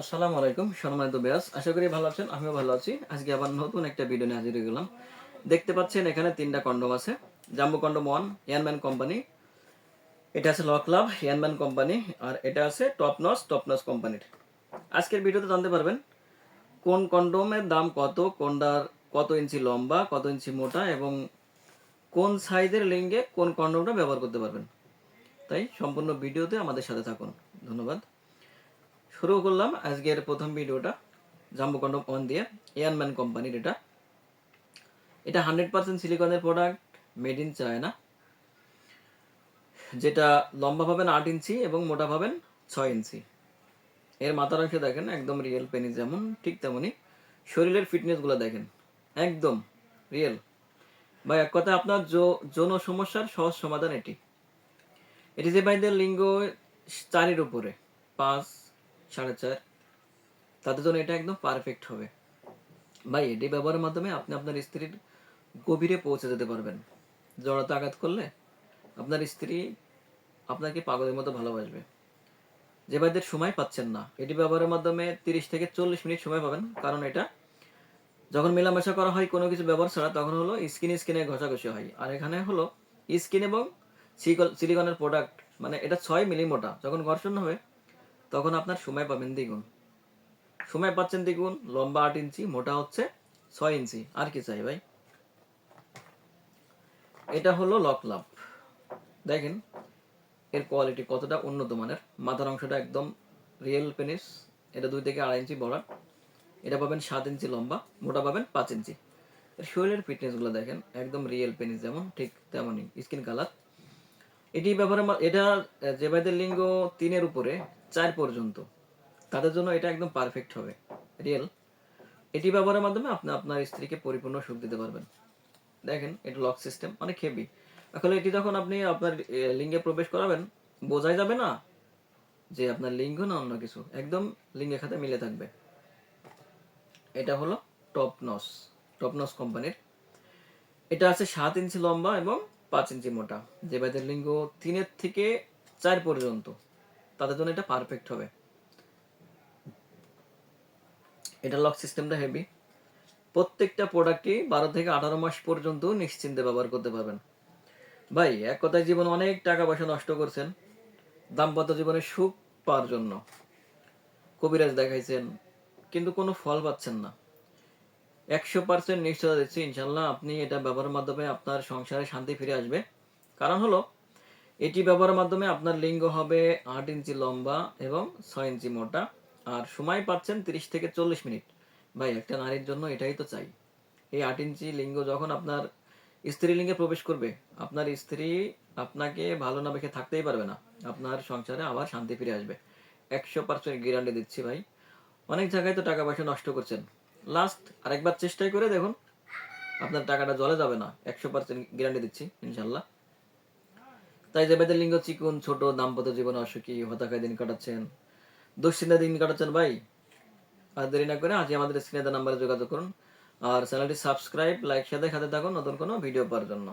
আসসালামু আলাইকুম, সম্মানিত ব্যাস আশা করি ভালো আছেন, আমিও ভালো আছি। আজকে আবার নতুন একটা ভিডিও নিয়ে হাজির হয়ে গেলাম দেখতে পাচ্ছেন, এখানে তিনটা কন্ডম আছে। জাম্বো কন্ডম ওয়ান ইয়ানম্যান কোম্পানি এটা আছে লক লাভ ইয়ানম্যান কোম্পানি আর এটা আছে টপনস টপনস কোম্পানির আজকের ভিডিওতে জানতে পারবেন, কোন কন্ডোমের দাম কত, কোনটার কত ইঞ্চি লম্বা, কত ইঞ্চি মোটা, এবং কোন সাইজের লিঙ্গে কোন কন্ডোমটা ব্যবহার করতে পারবেন। তাই সম্পূর্ণ ভিডিওতে আমাদের সাথে থাকুন। ধন্যবাদ। শুরু করলাম আজকের প্রথম ভিডিওটা জাম্বো কন্ডম অন দিয়ে এয়ারম্যান কোম্পানির এটা। এটা হান্ড্রেড পার্সেন্ট সিলিকনের প্রোডাক্ট মেড ইন চায়না যেটা লম্বা পাবেন আট ইঞ্চি এবং মোটা পাবেন ছয় ইঞ্চি। এর মাথার অংশে দেখেন, একদম রিয়েল পেনি যেমন, ঠিক তেমনই। শরীরের ফিটনেসগুলো দেখেন, একদম রিয়েল বা এক কথা আপনার যৌন সমস্যার সহজ সমাধান এটি। এটি যে ভাইদের লিঙ্গ, চারের উপরে, পাঁচ সাড়ে চার। তাদের জন্য এটা একদম পারফেক্ট হবে। ভাই, এটি ব্যবহারের মাধ্যমে আপনি আপনার স্ত্রীর গভীরে পৌঁছে যেতে পারবেন। জড়াতে আঘাত করলে আপনার স্ত্রী আপনাকে পাগলের মতো ভালোবাসবে। যে ভাইদের সময় পাচ্ছেন না, এটি ব্যবহারের মাধ্যমে তিরিশ থেকে চল্লিশ মিনিট সময় পাবেন। কারণ এটা যখন মেলামেশা করা হয় কোনো কিছু ব্যবহার ছাড়া, তখন হলো স্কিন স্কিনে ঘষাঘষি হয়। আর এখানে হলো স্কিন এবং সিলিকনের প্রোডাক্ট মানে এটা ছয় মিলি মোটা যখন ঘর্ষণ হবে তখন আপনার সময় পাবেন দ্বিগুণ। সময় পাচ্ছেন দ্বিগুণ, লম্বা আট ইঞ্চি, মোটা হচ্ছে ছয় ইঞ্চি। আর কি চাই ভাই? এটা হলো লক লাভ। দেখেন, এর কোয়ালিটি কতটা উন্নত মানের। মাথার অংশটা একদম রিয়েল পেনিস এটা দুই থেকে আড়াই ইঞ্চি বড়। এটা পাবেন সাত ইঞ্চি লম্বা, মোটা পাবেন পাঁচ ইঞ্চি। শরীরের ফিটনেসগুলো দেখেন, একদম রিয়েল পেনিস যেমন, ঠিক তেমনই। স্কিন কালার এটি ব্যবহারে এটা ভাইদের লিঙ্গ তিনের উপরে, চার পর্যন্ত। তাদের জন্য এটা একদম পারফেক্ট হবে। রিয়েল এটি ব্যবহারের মাধ্যমে আপনি আপনার স্ত্রীকে পরিপূর্ণ সুখ দিতে পারবেন। দেখেন, এটা লক সিস্টেম অনেক হেভি আসলে এটি যখন আপনি আপনার লিঙ্গে প্রবেশ করাবেন, বোঝাই যাবে না যে আপনার লিঙ্গ না অন্য কিছু। একদম লিঙ্গের খাতে মিলে থাকবে। এটা হলো টপনস টপনস কোম্পানির এটা আছে সাত ইঞ্চি লম্বা এবং পাঁচ ইঞ্চি মোটা। যে ভাইদের লিঙ্গ তিনের থেকে চার পর্যন্ত, তাদের জন্য এটা পারফেক্ট হবে। এটা লক সিস্টেমটা হেভি প্রত্যেকটা প্রোডাক্টই বারো থেকে আঠারো মাস পর্যন্ত নিশ্চিন্তে ব্যবহার করতে পারবেন। ভাই, এক কথায় জীবনে অনেক টাকা পয়সা নষ্ট করছেন। দাম্পত্য জীবনে সুখ পাওয়ার জন্য। কবিরাজ দেখাইছেন, কিন্তু কোনো ফল পাচ্ছেন না। একশো পার্সেন্ট নিশ্চয়তা দিচ্ছি ইনশাল্লাহ আপনি এটা ব্যবহারের মাধ্যমে আপনার সংসারে শান্তি ফিরে আসবে। কারণ হলো, এটি ব্যবহারের মাধ্যমে আপনার লিঙ্গ হবে আট ইঞ্চি লম্বা এবং ছয় ইঞ্চি মোটা। আর সময় পাচ্ছেন তিরিশ থেকে চল্লিশ মিনিট। ভাই, একটা নারীর জন্য এটাই তো চাই। এই আট ইঞ্চি লিঙ্গ যখন আপনার স্ত্রী লিঙ্গে প্রবেশ করবে, আপনার স্ত্রী আপনাকে ভালো না বেখে থাকতেই পারবে না। আপনার সংসারে আবার শান্তি ফিরে আসবে। একশো পার্সেন্ট গ্যারান্টি দিচ্ছি ভাই। অনেক জায়গায় তো টাকা পয়সা নষ্ট করছেন। লাস্ট আরেকবার চেষ্টাই করে দেখুন। আপনার টাকাটা জলে যাবে না। একশো পার্সেন্ট গ্যারান্টি দিচ্ছি ইনশাল্লাহ তাই যে বেদের লিঙ্গ চিকুন, ছোট, দাম্পত্য জীবনে অসুখী হতাকায় দিন কাটাচ্ছেন, দুশ্চিন্তায় দিন কাটাচ্ছেন ভাই। আর দেরি না করে আজই আমাদের স্ক্রিনে নাম্বারে যোগাযোগ করুন। আর চ্যানেলটি সাবস্ক্রাইব, লাইক সাথে সাথে থাকুন নতুন কোনো ভিডিও পাওয়ার জন্য।